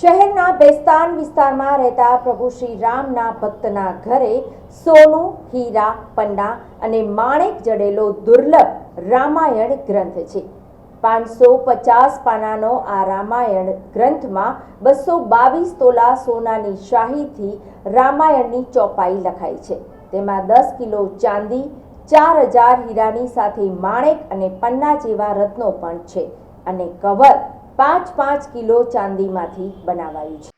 શહેરના બેસ્તાન વિસ્તારમાં રહેતા પ્રભુ શ્રી રામના ભક્તના ઘરે સોનું, હીરા પન્ના અને માણેક જડેલો દુર્લભ રામાયણ ગ્રંથ છે. પાંચસો પચાસ પાનાનો આ રામાયણ ગ્રંથમાં બસો બાવીસ તોલા સોનાની શાહીથી રામાયણની ચોપાઈ લખાઈ છે. તેમાં દસ કિલો ચાંદી, ચાર હજાર હીરાની સાથે માણેક અને પન્ના જેવા રત્નો પણ છે અને કવર પાંચ પાંચ કિલો ચાંદીમાંથી બનાવાયું છે.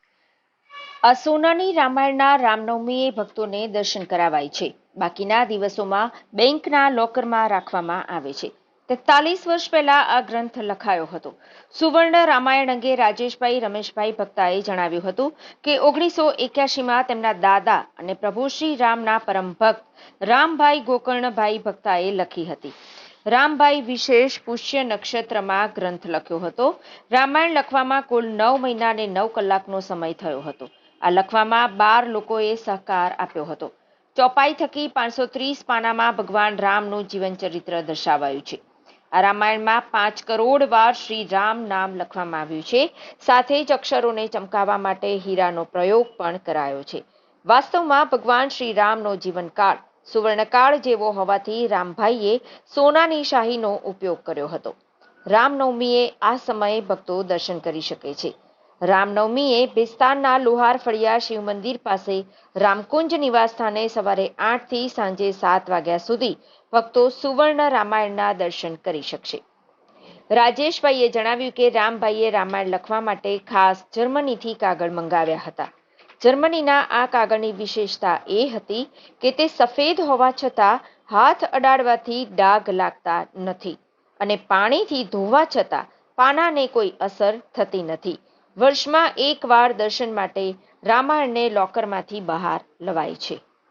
આ સોનાની રામાયણના રામનવમીએ ભક્તોને દર્શન કરાવાય છે. બાકીના દિવસોમાં બેંકના લોકરમાં રાખવામાં આવે છે. તેતાલીસ વર્ષ પહેલા આ ગ્રંથ લખાયો હતો. સુવર્ણ રામાયણ અંગે રાજેશભાઈ, રમેશભાઈ ભક્તાએ જણાવ્યું હતું કે ઓગણીસો એક્યાસીમાં તેમના દાદા અને પ્રભુ શ્રી રામના પરમ ભક્ત રામભાઈ ગોકર્ણભાઈ ભક્તાએ લખી હતી. રામભાઈ વિશેષ પુષ્ય નક્ષત્રમાં ગ્રંથ લખ્યો હતો. રામાયણ લખવામાં કુલ નવ મહિના અને નવ કલાકનો સમય થયો હતો. આ લખવામાં બાર લોકોએ સહકાર આપ્યો હતો. ચોપાઈ થકી પાંચસો ત્રીસ પાનામાં ભગવાન રામનું જીવનચરિત્ર દર્શાવાયું છે. આ રામાયણમાં પાંચ કરોડ વાર શ્રી રામ નામ લખવામાં આવ્યું છે. સાથે જ અક્ષરોને ચમકાવવા માટે હીરાનો પ્રયોગ પણ કરાયો છે. વાસ્તવમાં ભગવાન શ્રી રામનો જીવનકાળ સુવર્ણકાળ જેવો હોવાથી રામભાઈએ સોનાની શાહીનો ઉપયોગ કર્યો હતો. રામનવમીએ આ સમયે ભક્તો દર્શન કરી શકે છે. રામનવમીએ બિસ્તાનના લુહાર ફળિયા શિવ મંદિર પાસે રામકુંજ નિવાસસ્થાને સવારે આઠથી સાંજે સાત વાગ્યા સુધી ભક્તો સુવર્ણ રામાયણના દર્શન કરી શકશે. રાજેશભાઈએ જણાવ્યું કે રામભાઈએ રામાયણ લખવા માટે ખાસ જર્મનીથી કાગળ મંગાવ્યા હતા. જર્મનીના આ કાગળની વિશેષતા એ હતી કે તે સફેદ હોવા છતાં હાથ અડાડવાથી ડાઘ લાગતા નથી અને પાણીથી ધોવા છતાં પાનાને કોઈ અસર થતી નથી. વર્ષમાં એકવાર દર્શન માટે રામાયણને લોકરમાંથી બહાર લવાય છે.